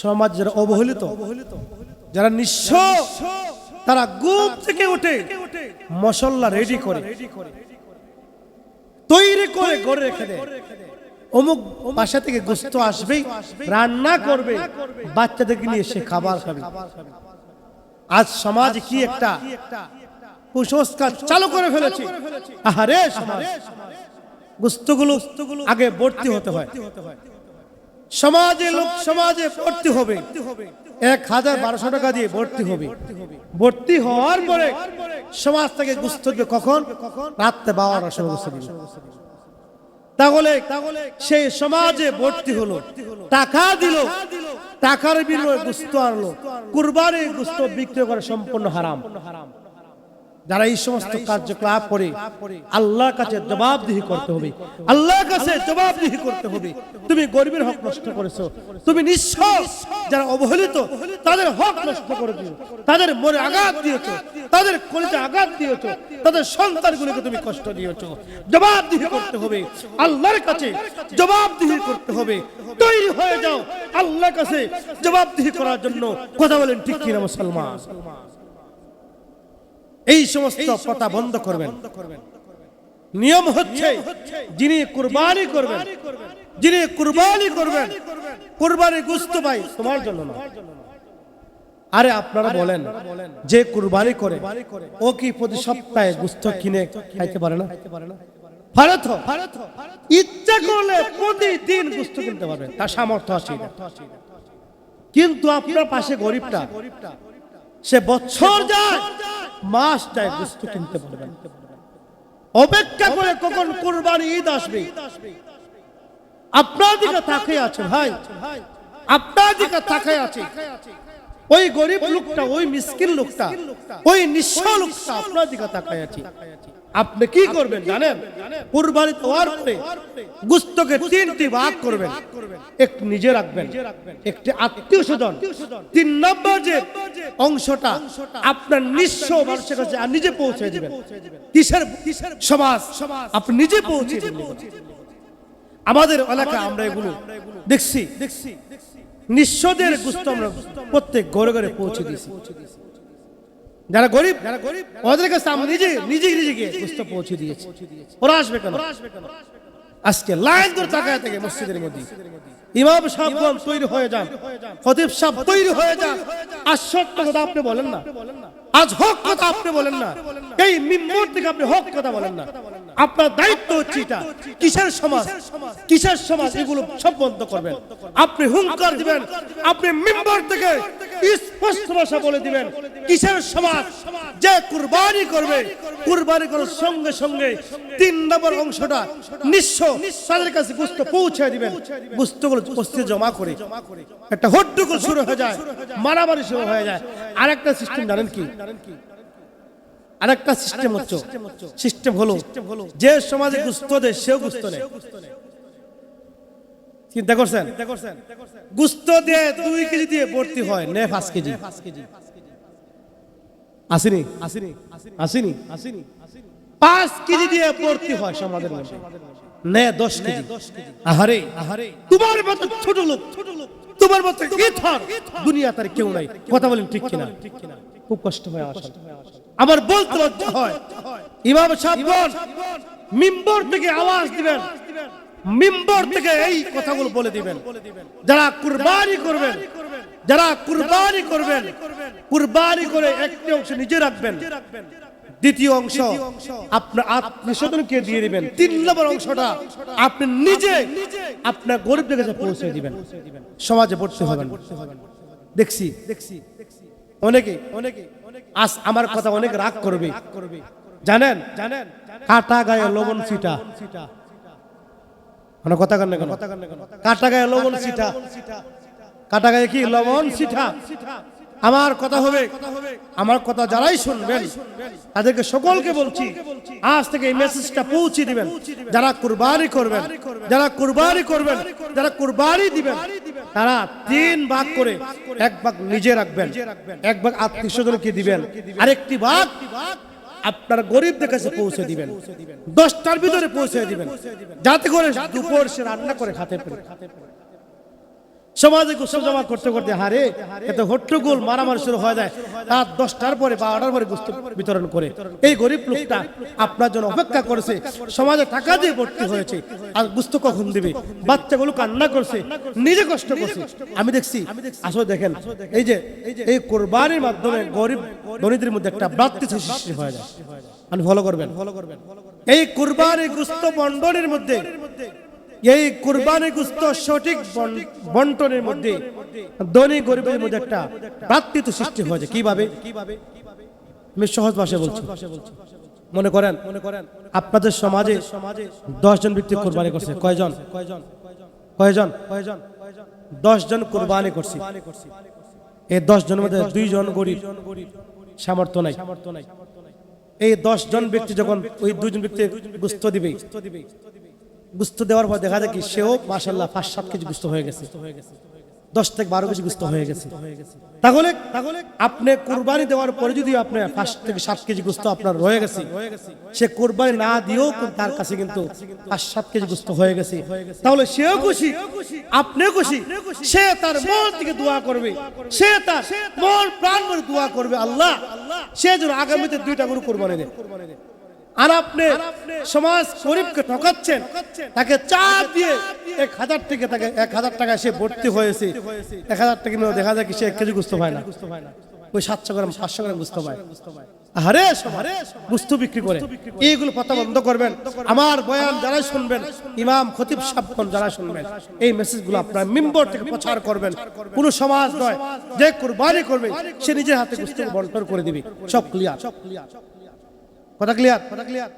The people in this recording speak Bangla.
সমাজ যারা অবহেলিত, যারা নিঃস্ব, তারা গুপ থেকে উঠে মশল্লা রেডি করে, তৈরি করে গড়ে রেখে দেয়। অমুক বাসা থেকে গোস্ত আসবেই, রান্না করবে, বাচ্চাদেরকে নিয়ে সে খাবার খাবে। আজ সমাজ কি একটা কুসংস্কার চালু করে ফেলেছে? আহারে সমাজ। গুস্তগুলো আগে ভর্তি হতে হয়। সমাজে লোক সমাজে ভর্তি হবে। এক হাজার বারোশো টাকা দিয়ে ভর্তি হবে। ভর্তি হওয়ার পরে সমাজ থেকে গুস্ত কখন? রাত্রে সময় তাহলে সেই সমাজে ভর্তি হলো। টাকা দিল। টাকার বিনিময়ে গুস্ত আনলো। গুস্ত সম্পূর্ণ হারাম। যারা এই সমস্ত কার্যকলাপ করে আল্লাহর কাছে জবাবদিহি করতে হবে। আল্লাহর কাছে জবাবদিহি করতে হবে। তুমি গরিবের হক নষ্ট করেছ। তুমি নিঃস্ব যারা অবহেলিত তাদের হক নষ্ট করে দিও। তাদের মনে আঘাত দিয়েছ। তাদের কলিতে আঘাত দিয়েছ। তাদের সন্তানগুলিকে তুমি কষ্ট দিয়েছ। জবাবদিহি করতে হবে। আল্লাহর কাছে জবাবদিহি করতে হবে। তৈরি হয়ে যাও। আল্লাহর কাছে জবাবদিহি করার জন্য। কথা বলেন ঠিক কিনা মুসলমান? এই সমস্ত কথা বন্ধ করবেন। নিয়ম হচ্ছে যিনি কুরবানি করবেন। যিনি কুরবানি করবেন কুরবানি গুস্ত পাই তোমার জন্য না। আরে আপনারা বলেন যে কুরবানি করে ও কি প্রতি সপ্তাহে গুস্ত কিনে খাইতে পারে না? পারে তো ইচ্ছা করলে প্রতিদিন গুস্ত কিনতে পারবে তার সামর্থ্য আছে কিন্তু আপনার পাশে গরিবটা সে বছর যায় মাস যায় বস্তু কিনতে পারবেন অপেক্ষা করে কখন কোরবানি ঈদ আসবে? আপনার দিকে তাকে আছে ভাই। আপনার দিকে তাকে আছে। ওই গরিব লোকটা, ওই মিসকিন লোকটা, ওই নিঃস্ব লোকটা আপনার দিকে তাকায় আছে। আপনি কি করবেন জানেন? কুরবানি দেওয়ার পরে গুস্তকে তিনটি ভাগ করবেন। একটি নিজে রাখবেন, একটি আত্মীয় স্বজন। তিন নম্বর যে অংশটা আপনার নিঃস্ব মানুষের কাছে আর নিজে পৌঁছে দিবেন। কিসের সমাজ? আপনি নিজে পৌঁছে আমাদের এলাকা আমরা এগুলো দেখছি দেখছি। নিঃস্বদের গুস্ত আমরা প্রত্যেক ঘরে ঘরে পৌঁছে দিয়েছি। যারা গরিব যারা গরিব নিজে নিজে নিজে গিয়ে পৌঁছে ওরা আসবে কেন? আজকে লাইন তাকায় থেকে মসজিদের মধ্যে। ইমাম সাহেবগণ তৈরি হয়ে যান। খতিব সাহেব, তৈরি হয়ে যান। কথা আপনি বলেন না। আজ হক কথা আপনি বলেন না। এই মিম্বর থেকে আপনি হক কথা বলেন না। আপনার দায়িত্ব হচ্ছে এটা। কিসের সমাজ? কিসের সমাজ? এগুলো সব বন্ধ করবেন। আপনি হুঙ্কার দিবেন। আপনি মিম্বর থেকে স্পষ্ট ভাষা বলে দিবেন। কিসের সমাজ? যে কুরবানি করবে, কুরবানি করার সঙ্গে সঙ্গে তিন নম্বর অংশটা নিঃস্ব। তাদের কাছে গুস্ত পৌঁছে দিবেন। গুস্তগুলো বস্তি জমা করে। একটা হট্টগোল শুরু হয়ে যায়, মারামারি শুরু হয়ে যায়। আরেকটা সিস্টেম জানেন কি? আরেকটা সিস্টেম হচ্ছে সিস্টেম হলো, যে সমাজে গুস্ত দেয়, সেও গুস্ত নেয়। চিন্তা করছেন? গুস্ত দিয়ে দুই কেজি দিয়ে ভর্তি হয় নে পাঁচ কেজি। আসেনি? আসেনি? আসেনি আসেনি পাঁচ কেজি দিয়ে ভর্তি হয় সমাজের নে দশ কেজি। আহারে। আহারে। তোমার মতো ছোট লোক তোমার মতো ইথর দুনিয়া তার কেউ নাই। কথা বলেন ঠিক কিনা? খুব কষ্ট হয় আসলে। আমার বলতে লজ্জা হয়। ইমাম সাহেবগণ মিম্বর থেকে আওয়াজ দিবেন। মিম্বর থেকে এই কথাগুলো বলে দিবেন। যারা কুরবানি করবেন যারা কুরবানি করবেন, কুরবানি করে একটি অংশ নিজে রাখবেন। দ্বিতীয় অংশ আপনার আত্মীয়স্বজনকে দিয়ে দিবেন? তিন নম্বর অংশটা আপনি নিজে আপনার গরিবদের কাছে পৌঁছে দিবেন। সমাজে পড়তে হবেন দেখছি দেখছি, অনেকে অনেকে আজ আমার কথা অনেক রাগ করবে। জানেন? জানেন কাটা গায়ে লবণ সিটা কথা কান না কেন? কাটা গায়ে লবণ সিটা কাটা গায়ে কি লবণ সিঠা? আমার কথা হবে। আমার কথা যারাই শুনবেন, তাদেরকে সকলকে বলছি, আজ থেকে এই মেসেজটা পৌঁছে দিবেন। যারা কুরবানি করবেন, যারা কুরবানি করবেন, যারা কুরবানি দিবেন, তারা তিন ভাগ করে এক ভাগ নিজে রাখবেন। এক ভাগ আত্মীয় স্বজনকে দিবেন। আরেকটি ভাগ আপনার গরিবদের কাছে পৌঁছে দিবেন। দশটার ভিতরে পৌঁছে দিবেন। যাতে করে দুপুর সে রান্না করে খাতে পারে। সমাজে গোস্ত জমা করতে করতে হারে এত হট্টগোল মারামারি শুরু হয়ে যায়। রাত দশটার পরে বারোটার পরে গোস্ত বিতরণ করে। এই গরিব লোকটা আপনার জন্য অপেক্ষা করেছে, সমাজে টাকা দিয়ে ভর্তি হয়েছে, আর গুস্ত কখন দিবে? বাচ্চাগুলো কান্না করছে, নিজে কষ্ট করছে। আমি দেখছি, আসলে দেখেন, এই যে, এই কোরবানির মাধ্যমে গরিব দরিদ্রের মধ্যে একটা ভ্রাতৃত্ব সৃষ্টি হয়ে যায়। আপনি ফলো করবেন। ফলো করবেন এই কুরবানি গুস্ত বন্টনের মধ্যে এই কুরবানি গুস্ত সঠিক বন্টনের মধ্যে ধনী গরিবের মধ্যে একটা ভ্রাতৃত্ব সৃষ্টি হয়েছে। কীভাবে? আমি সহজ ভাষায় বলছি। মনে করেন মনে করেন আপনাদের সমাজে সমাজে দশ জন ব্যক্তি কোরবানি করছে। কয়জন? কয়জন? কয়জন কয়জন দশ জন কোরবানি করছে। এই দশজনের মধ্যে দুইজন গরিব। সামর্থ্য নাই। সামর্থ্য নাই এই দশজন ব্যক্তি যখন ওই দুজন ব্যক্তি গুস্ত দিবে গুস্ত দেওয়ার পর দেখা যায় কি সেও মাসাল্লাহ পাঁচ সাত কেজি গুস্ত হয়ে গেছে। দশ থেকে বারো কেজি গুস্ত হয়ে গেছে। তাহলে তাহলে আপনি কোরবানি দেওয়ার পরে যদি আপনার পাঁচ থেকে সাত কেজি গুস্ত আপনার রয়ে গেছে, সে কোরবানি না দিয়েও তার কাছে কিন্তু পাঁচ সাত কেজি গুস্ত হয়ে গেছে। তাহলে সেও খুশি, আপনিও খুশি, সে তার মন থেকে দোয়া করবে, সে তার মন, প্রাণ করে দোয়া করবে আল্লাহ। সে যেন আগামীতে দুইটা গরু কোরবানি দেয়। আর আপনি সমাজ ঠকাচ্ছেন, তাকে চাপ দিয়ে এক হাজার থেকে তাকে এক হাজার টাকা সে ভর্তি হয়েছে। এক হাজার টাকা দেখা যায় কি সে এক কেজি গুস্ত পায় না। ওই সাতশো গ্রাম পাঁচশো গ্রাম গুস্ত পায়। বিক্রি করে। এইগুলো কথা বন্ধ করবেন। আমার বয়ান যারা শুনবেন, ইমাম খতিব সাবন যারা শুনবেন, এই মেসেজগুলো আপনার মেম্বর থেকে প্রচার করবেন। কোন সমাজ নয়, যে কোরবানি করবে, সে নিজের হাতে গুস্ত বন্টন করে দিবে। সব ক্লিয়ার সব ক্লিয়ার কথা ক্লিয়ার কথা ক্লিয়ার